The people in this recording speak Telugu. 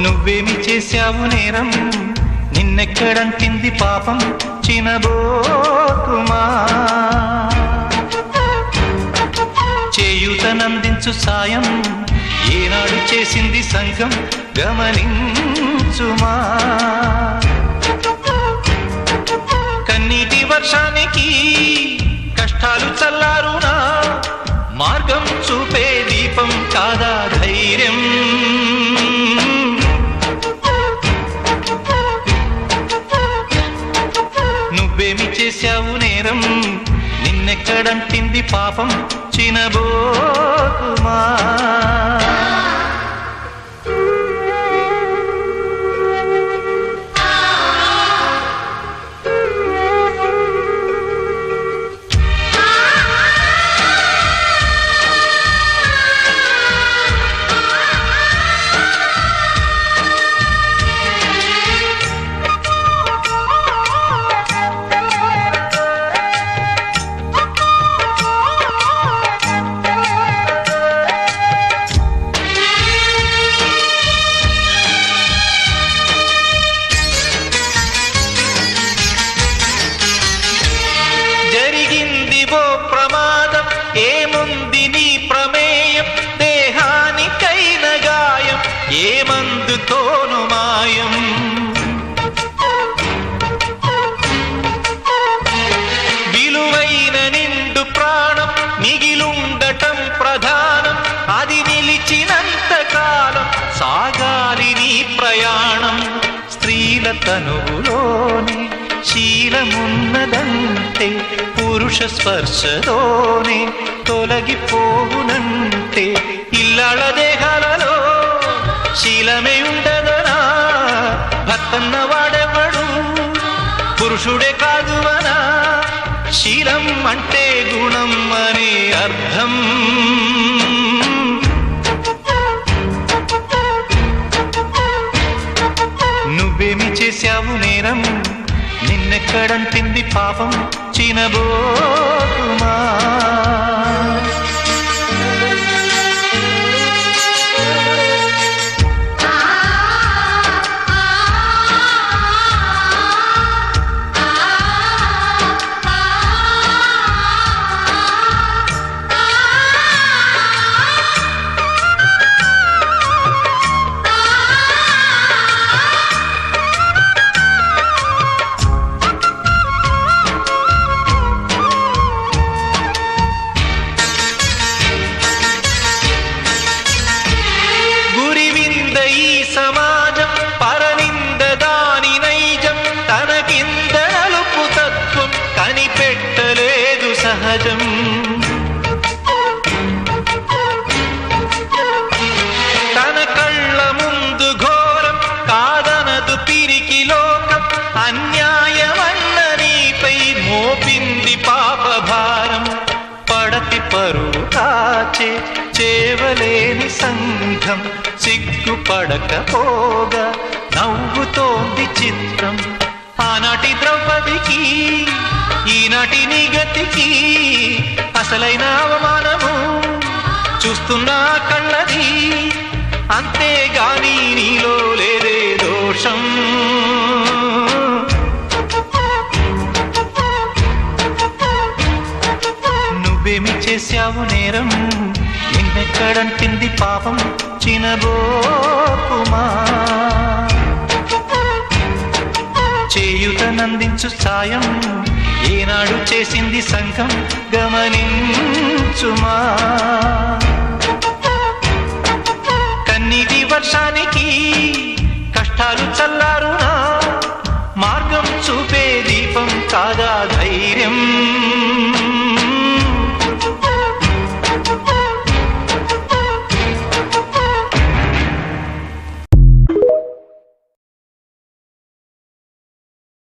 నువ్వేమి చేశావు నేరం? నిన్నెక్కడంటింది పాపం? చినబోకుమా చేయూతనందించు సాయం. ఏనాడు చేసింది సంఘం? గమనించుమా. కన్నీటి వర్షానికి కష్టాలు చల్లారునా? మార్గం చూపే దీపం కాదా ధైర్యం? నువ్వేమి చేశావు నేరం? నిన్నెక్కడంటింది పాపం? చినబోకుమా తనువులోని శీలమున్నదంటే పురుష స్పర్శతోనే తొలగిపోవునంటే ఇల్లాళ దేహాలలో శీలమే ఉండదనా? భర్తన్న వాడెవడు పురుషుడే కాదు అనా? శీలం అంటే గుణం అని చేశావు నేరం. నిన్నెక్కడంటింది పాపం చినబోకుమా అన్యాయమన్న నీపై మోపింది పాపభారం. పడతి పరువు కాచే చేవలేని సంఘం. సిగ్గుపడకపోగా నవ్వుతోంది చిత్రం. ఆనాటి ద్రౌపదికి ఈనాటి నిగతికి అసలైన అవమానము. చూస్తున్నా కళ్ళది అంతేగాని నువ్వేమి చేశావు నేరం? నిన్నెక్కడంటింది పాపం చినబోకుమా చేయుతనందించు సాయం ఏనాడు చేసింది సంఘం గమనించుమా? కన్నీటి వర్షానికి కష్టాలు చల్లారునా? మార్గం చూపే దీపం కాదా ధైర్యం?